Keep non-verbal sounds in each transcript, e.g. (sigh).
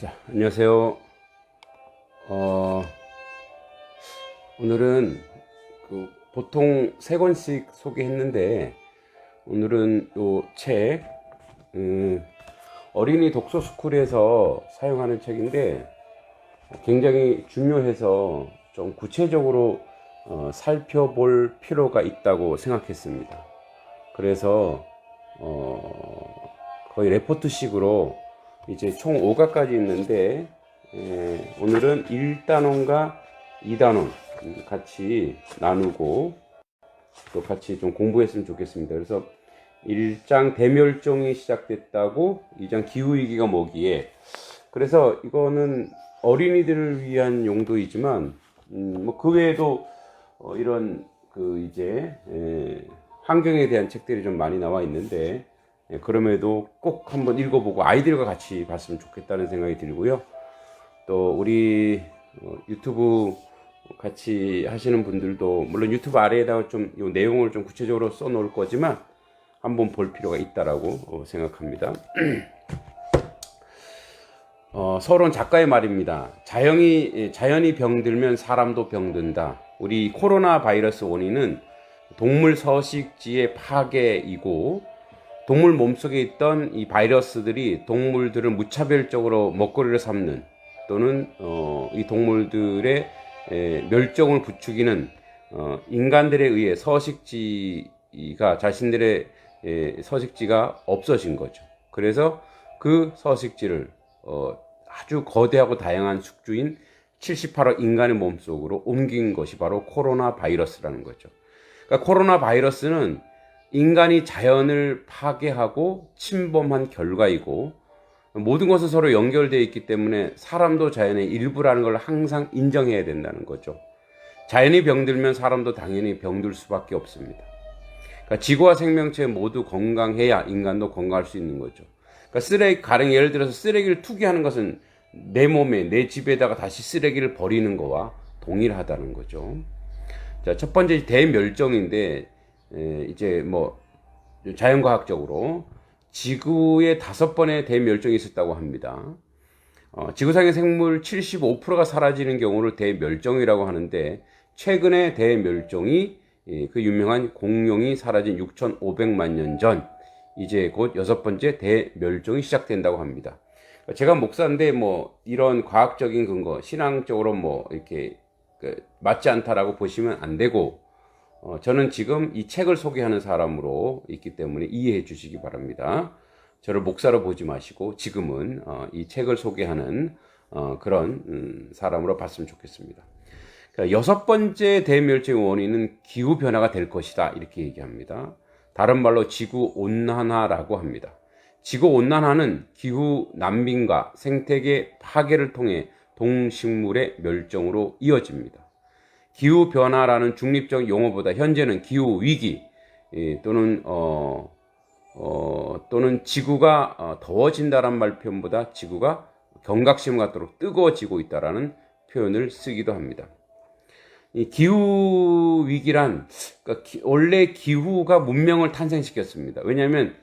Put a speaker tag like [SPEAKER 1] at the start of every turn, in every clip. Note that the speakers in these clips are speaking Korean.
[SPEAKER 1] 자, 안녕하세요. 어, 오늘은 그 보통 세 권씩 소개했는데 오늘은 요 책, 음, 어린이 독서 스쿨에서 사용하는 책인데 굉장히 중요해서 좀 구체적으로 어, 살펴볼 필요가 있다고 생각했습니다. 그래서 어, 거의 레포트식으로 이제 총 5가까지 있는데 에, 오늘은 1단원과 2단원 같이 나누고 또 같이 좀 공부했으면 좋겠습니다. 그래서 1장 대멸종이 시작됐다고 2장 기후위기가 뭐기에 그래서 이거는 어린이들을 위한 용도이지만 음, 뭐 그 외에도 어, 이런 그 이제 에, 환경에 대한 책들이 좀 많이 나와 있는데 예, 그럼에도 꼭 한번 읽어보고 아이들과 같이 봤으면 좋겠다는 생각이 들고요. 또 우리 어, 유튜브 같이 하시는 분들도 물론 유튜브 아래에다가 좀 이 내용을 좀 구체적으로 써 놓을 거지만 한번 볼 필요가 있다라고 어, 생각합니다. (clears throat) 어, 서론 작가의 말입니다. 자연이 예, 자연이 병들면 사람도 병든다. 우리 코로나 바이러스 원인은 동물 서식지의 파괴이고 동물 몸속에 있던 이 바이러스들이 동물들을 무차별적으로 먹거리를 삼는 또는 어, 이 동물들의 에, 멸종을 부추기는 어, 인간들에 의해 서식지가 자신들의 에, 서식지가 없어진 거죠. 그래서 그 서식지를 어, 아주 거대하고 다양한 숙주인 78억 인간의 몸속으로 옮긴 것이 바로 코로나 바이러스라는 거죠. 그러니까 코로나 바이러스는 인간이 자연을 파괴하고 침범한 결과이고 모든 것은 서로 연결되어 있기 때문에 사람도 자연의 일부라는 걸 항상 인정해야 된다는 거죠. 자연이 병들면 사람도 당연히 병들 수밖에 없습니다. 그러니까 지구와 생명체 모두 건강해야 인간도 건강할 수 있는 거죠. 그러니까 쓰레기 가령 예를 들어서 쓰레기를 투기하는 것은 내 몸에 내 집에다가 다시 쓰레기를 버리는 거와 동일하다는 거죠. 자, 첫 번째 대멸종인데 에, 이제 뭐 자연과학적으로 지구에 다섯 번의 대멸종이 있었다고 합니다. 어, 지구상의 생물 75%가 사라지는 경우를 대멸종이라고 하는데 최근에 대멸종이 예, 그 유명한 공룡이 사라진 6,500만 년 전 이제 곧 여섯 번째 대멸종이 시작된다고 합니다. 제가 목사인데 뭐 이런 과학적인 근거, 신앙적으로 뭐 이렇게 그 맞지 않다라고 보시면 안 되고 어, 저는 지금 이 책을 소개하는 사람으로 있기 때문에 이해해 주시기 바랍니다. 저를 목사로 보지 마시고 지금은 어, 이 책을 소개하는 어, 그런 음, 사람으로 봤으면 좋겠습니다. 그러니까 여섯 번째 대멸종 원인은 기후 변화가 될 것이다 이렇게 얘기합니다. 다른 말로 지구 온난화라고 합니다. 지구 온난화는 기후 난민과 생태계 파괴를 통해 동식물의 멸종으로 이어집니다. 기후 변화라는 중립적 용어보다 현재는 기후 위기 예, 또는 어, 어, 또는 지구가 어, 더워진다는 말 표현보다 지구가 경각심 같도록 뜨거워지고 있다라는 표현을 쓰기도 합니다. 이 기후 위기란 그러니까 기, 원래 기후가 문명을 탄생시켰습니다. 왜냐하면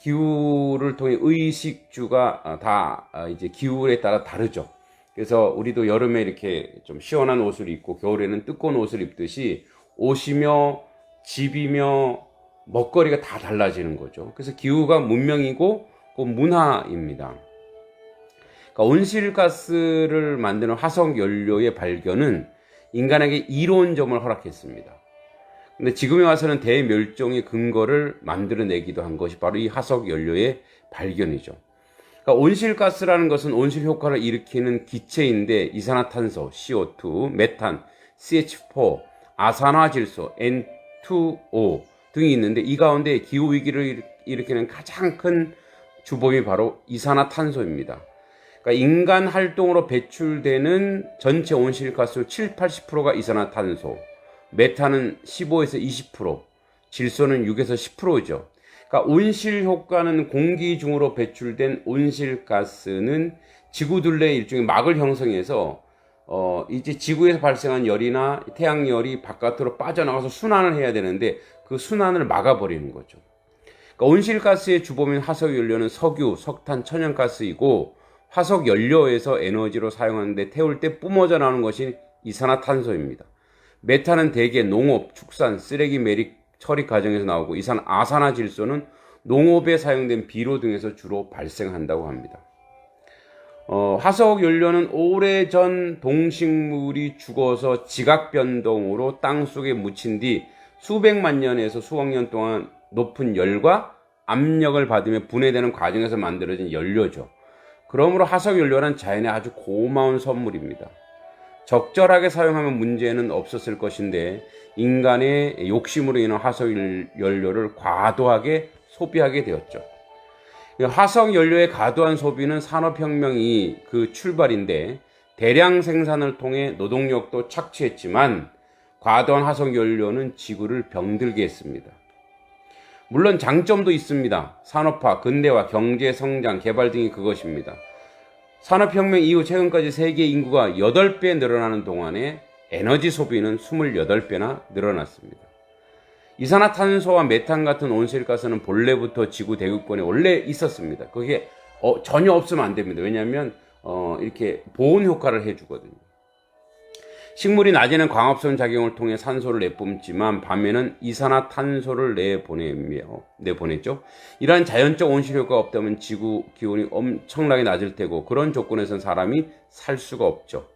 [SPEAKER 1] 기후를 통해 의식주가 아, 다 아, 이제 기후에 따라 다르죠. 그래서 우리도 여름에 이렇게 좀 시원한 옷을 입고 겨울에는 뜨거운 옷을 입듯이 옷이며 집이며 먹거리가 다 달라지는 거죠. 그래서 기후가 문명이고 그 문화입니다. 그러니까 온실가스를 만드는 화석 연료의 발견은 인간에게 이로운 점을 허락했습니다. 근데 지금에 와서는 대멸종의 근거를 만들어내기도 한 것이 바로 이 화석 연료의 발견이죠. 그러니까 온실가스라는 것은 온실 효과를 일으키는 기체인데 이산화탄소, CO2, 메탄, CH4, 아산화질소, N2O 등이 있는데 이 가운데 기후 위기를 일으키는 가장 큰 주범이 바로 이산화탄소입니다. 그러니까 인간 활동으로 배출되는 전체 온실가스 7, 80%가 이산화탄소, 메탄은 15에서 20%, 질소는 6에서 10%죠. 그러니까 온실 효과는 공기 중으로 배출된 온실가스는 지구 둘레 일종의 막을 형성해서 어 이제 지구에서 발생한 열이나 태양열이 바깥으로 빠져나가서 순환을 해야 되는데 그 순환을 막아버리는 거죠. 그러니까 온실가스의 주범인 화석연료는 석유, 석탄, 천연가스이고 화석 연료에서 에너지로 사용하는데 태울 때 뿜어져 나오는 것이 이산화탄소입니다. 메탄은 대개 농업, 축산, 쓰레기 매립 처리 과정에서 나오고 이산 아산화 질소는 농업에 사용된 비료 등에서 주로 발생한다고 합니다. 어, 화석 연료는 오래전 동식물이 죽어서 지각 변동으로 땅 속에 묻힌 뒤 수백만 년에서 수억 년 동안 높은 열과 압력을 받으며 분해되는 과정에서 만들어진 연료죠. 그러므로 화석 연료는 자연의 아주 고마운 선물입니다. 적절하게 사용하면 문제는 없었을 것인데 인간의 욕심으로 인한 화석 연료를 과도하게 소비하게 되었죠. 화석 연료의 과도한 소비는 산업혁명이 그 출발인데 대량 생산을 통해 노동력도 착취했지만 과도한 화석 연료는 지구를 병들게 했습니다. 물론 장점도 있습니다. 산업화, 근대화, 경제 성장, 개발 등이 그것입니다. 산업혁명 이후 최근까지 세계 인구가 8배 늘어나는 동안에 에너지 소비는 28배나 늘어났습니다. 이산화탄소와 메탄 같은 온실가스는 본래부터 지구 대극권에 원래 있었습니다. 그게 어, 전혀 없으면 안 됩니다. 왜냐하면 어, 이렇게 보온 효과를 해주거든요. 식물이 낮에는 광합성 작용을 통해 산소를 내뿜지만 밤에는 이산화탄소를 내보내며 내보냈죠. 이러한 자연적 온실 효과가 없다면 지구 기온이 엄청나게 낮을 테고 그런 조건에선 사람이 살 수가 없죠.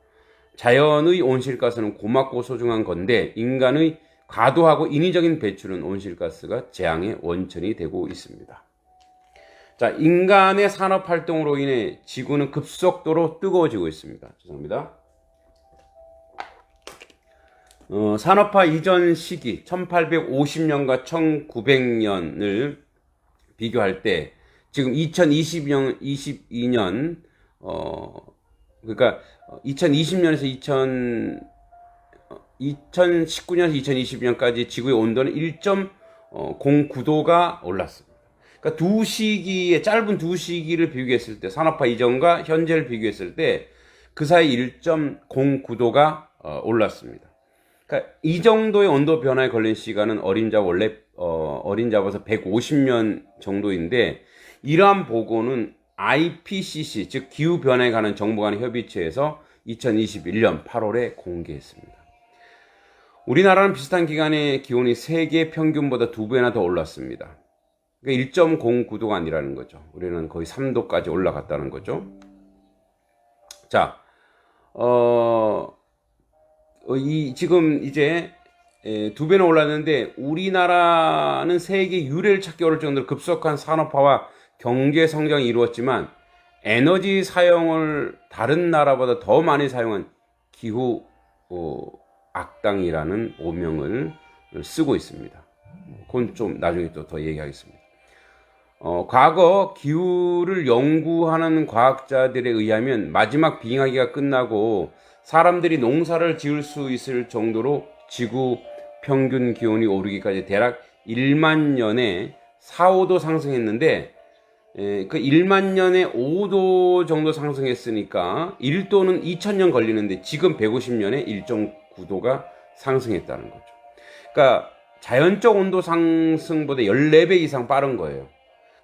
[SPEAKER 1] 자연의 온실가스는 고맙고 소중한 건데 인간의 과도하고 인위적인 배출은 온실가스가 재앙의 원천이 되고 있습니다. 자, 인간의 산업 활동으로 인해 지구는 급속도로 뜨거워지고 있습니다. 죄송합니다. 어, 산업화 이전 시기 1850년과 1900년을 비교할 때 지금 2020년 22년 어 그러니까 2020년에서 2000 2019년에서 2020년까지 지구의 온도는 1.09도가 올랐습니다. 그러니까 두 시기의 짧은 두 시기를 비교했을 때 산업화 이전과 현재를 비교했을 때 그 사이 1.09도가 어, 올랐습니다. 그러니까 이 정도의 온도 변화에 걸린 시간은 어림잡 원래 어, 어림잡아서 150년 정도인데 이러한 보고는 IPCC 즉 기후 변화에 관한 정부간 협의체에서 2021년 8월에 공개했습니다. 우리나라는 비슷한 기간에 기온이 세계 평균보다 두 배나 더 올랐습니다. 그러니까 1.09도가 아니라는 거죠. 우리는 거의 3도까지 올라갔다는 거죠. 자, 어, 어, 이 지금 이제 두 배나 올랐는데 우리나라는 세계 유례를 찾기 어려울 정도로 급속한 산업화와 경제 성장이 이루었지만 에너지 사용을 다른 나라보다 더 많이 사용한 기후 어, 악당이라는 오명을 쓰고 있습니다. 그건 좀 나중에 또 더 얘기하겠습니다. 어, 과거 기후를 연구하는 과학자들에 의하면 마지막 빙하기가 끝나고 사람들이 농사를 지을 수 있을 정도로 지구 평균 기온이 오르기까지 대략 1만 년에 4, 5도 상승했는데 에, 그 1만 년에 5도 정도 상승했으니까 1도는 2000년 걸리는데 지금 150년에 1.9도가 상승했다는 거죠. 그러니까 자연적 온도 상승보다 14배 이상 빠른 거예요.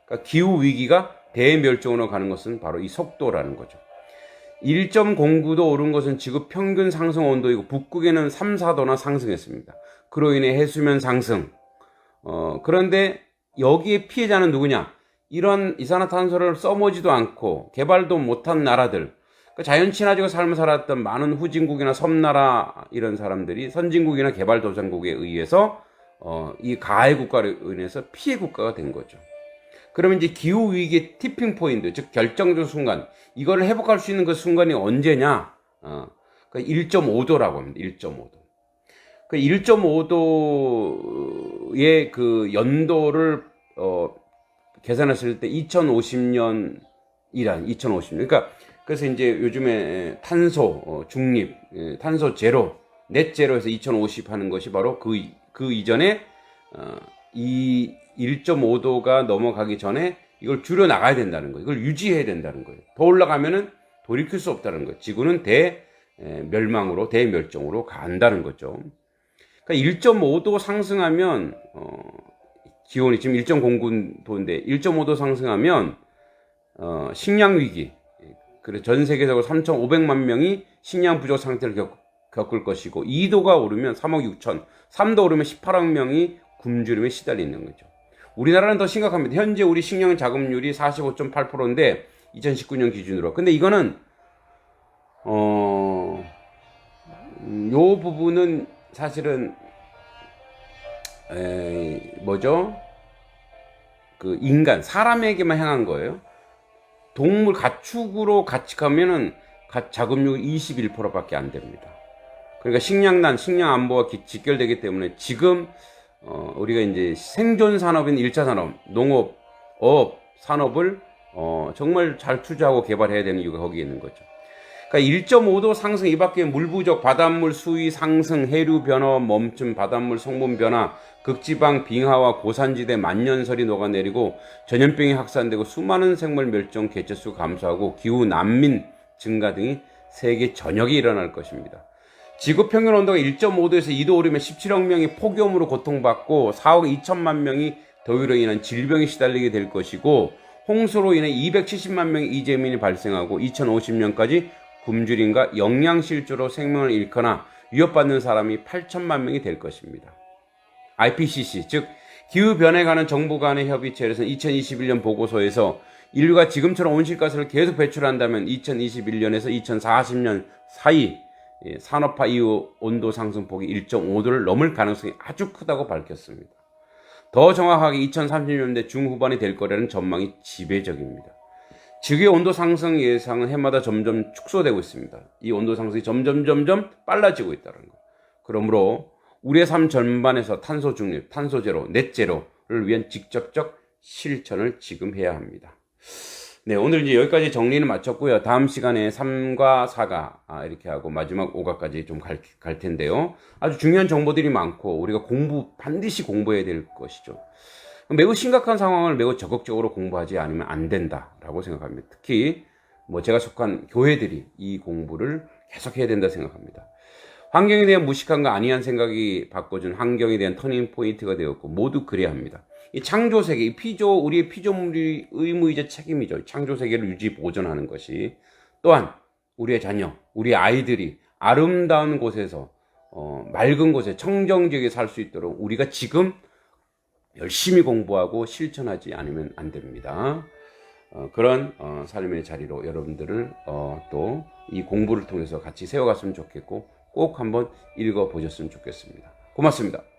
[SPEAKER 1] 그러니까 기후 위기가 대멸종으로 가는 것은 바로 이 속도라는 거죠. 1.09도 오른 것은 지구 평균 상승 온도이고 북극에는 3, 4도나 상승했습니다. 그로 인해 해수면 상승. 어, 그런데 여기에 피해자는 누구냐? 이런 이산화탄소를 써보지도 않고 개발도 못한 나라들, 그 자연 친화적으로 삶을 살았던 많은 후진국이나 섬나라 이런 사람들이 선진국이나 개발도상국에 의해서 어, 이 가해 국가로 인해서 피해 국가가 된 거죠. 그러면 이제 기후 위기의 티핑 포인트, 즉 결정적 순간, 이거를 회복할 수 있는 그 순간이 언제냐? 어, 그 1.5도라고 합니다. 1.5도. 그 1.5도의 그 연도를 어, 계산했을 때 2050년이란 2050년. 그러니까 그래서 이제 요즘에 탄소 어, 중립, 예, 탄소 제로, 넷 제로에서 2050 하는 것이 바로 그, 그 이전에 어, 이 1.5도가 넘어가기 전에 이걸 줄여 나가야 된다는 거예요. 이걸 유지해야 된다는 거예요. 더 올라가면은 돌이킬 수 없다는 거예요. 지구는 대 멸망으로 대멸종으로 간다는 거죠. 그러니까 1.5도 상승하면 어, 기온이 지금 1.09도인데 1.5도 상승하면 어, 식량 위기 그래 전 세계적으로 3,500만 명이 식량 부족 상태를 겪, 겪을 것이고 2도가 오르면 3억 6천, 3도 오르면 18억 명이 굶주림에 시달리는 거죠. 우리나라는 더 심각합니다. 현재 우리 식량 자급률이 45.8%인데 2019년 기준으로. 근데 이거는 어, 음, 요 부분은 사실은 에, 뭐죠? 그 인간 사람에게만 향한 거예요. 동물 가축으로 같이 가면은 가- 자급률 21%밖에 안 됩니다. 그러니까 식량난, 식량 안보가 기- 직결되기 때문에 지금 어, 우리가 이제 생존 산업인 1차 산업, 농업, 어업, 산업을 어, 정말 잘 투자하고 개발해야 되는 이유가 거기에 있는 거죠. 그러니까 1.5도 상승 이 밖에 물 부족, 바닷물 수위 상승, 해류 변화 멈춤, 바닷물 성분 변화, 극지방 빙하와 고산지대 만년설이 녹아내리고 전염병이 확산되고 수많은 생물 멸종 개체수 감소하고 기후 난민 증가 등이 세계 전역에 일어날 것입니다. 지구 평균 온도가 1.5도에서 2도 오르면 17억 명이 폭염으로 고통받고 4억 2천만 명이 더위로 인한 질병에 시달리게 될 것이고 홍수로 인해 270만 명의 이재민이 발생하고 2050년까지 굶주림과 영양실조로 생명을 잃거나 위협받는 사람이 8천만 명이 될 것입니다. IPCC 즉 기후 변화에 관한 정부 간의 협의체에서 2021년 보고서에서 인류가 지금처럼 온실가스를 계속 배출한다면 2021년에서 2040년 사이 예, 산업화 이후 온도 상승폭이 1.5도를 넘을 가능성이 아주 크다고 밝혔습니다. 더 정확하게 2030년대 중후반이 될 거라는 전망이 지배적입니다. 지구의 온도 상승 예상은 해마다 점점 축소되고 있습니다. 이 온도 상승이 점점 점점 빨라지고 있다는 거. 그러므로 우리의 삶 전반에서 탄소 중립, 탄소 제로, 넷 제로를 위한 직접적 실천을 지금 해야 합니다. 네, 오늘 이제 여기까지 정리는 마쳤고요. 다음 시간에 3과 4가 아, 이렇게 하고 마지막 5가까지 좀 갈 갈 텐데요. 아주 중요한 정보들이 많고 우리가 공부 반드시 공부해야 될 것이죠. 매우 심각한 상황을 매우 적극적으로 공부하지 않으면 안 된다라고 생각합니다. 특히 뭐 제가 속한 교회들이 이 공부를 계속 해야 된다 생각합니다. 환경에 대한 무식함과 안이한 생각이 바꿔준 환경에 대한 터닝 포인트가 되었고 모두 그래야 합니다. 이 창조 세계, 이 피조 우리의 피조물이 의무이자 책임이죠. 창조 세계를 유지 보존하는 것이 또한 우리의 자녀, 우리 아이들이 아름다운 곳에서 어, 맑은 곳에 청정 지역에 살 수 있도록 우리가 지금 열심히 공부하고 실천하지 않으면 안 됩니다. 어, 그런 어, 삶의 자리로 여러분들을 어, 또 이 공부를 통해서 같이 세워갔으면 좋겠고 꼭 한번 읽어 보셨으면 좋겠습니다. 고맙습니다.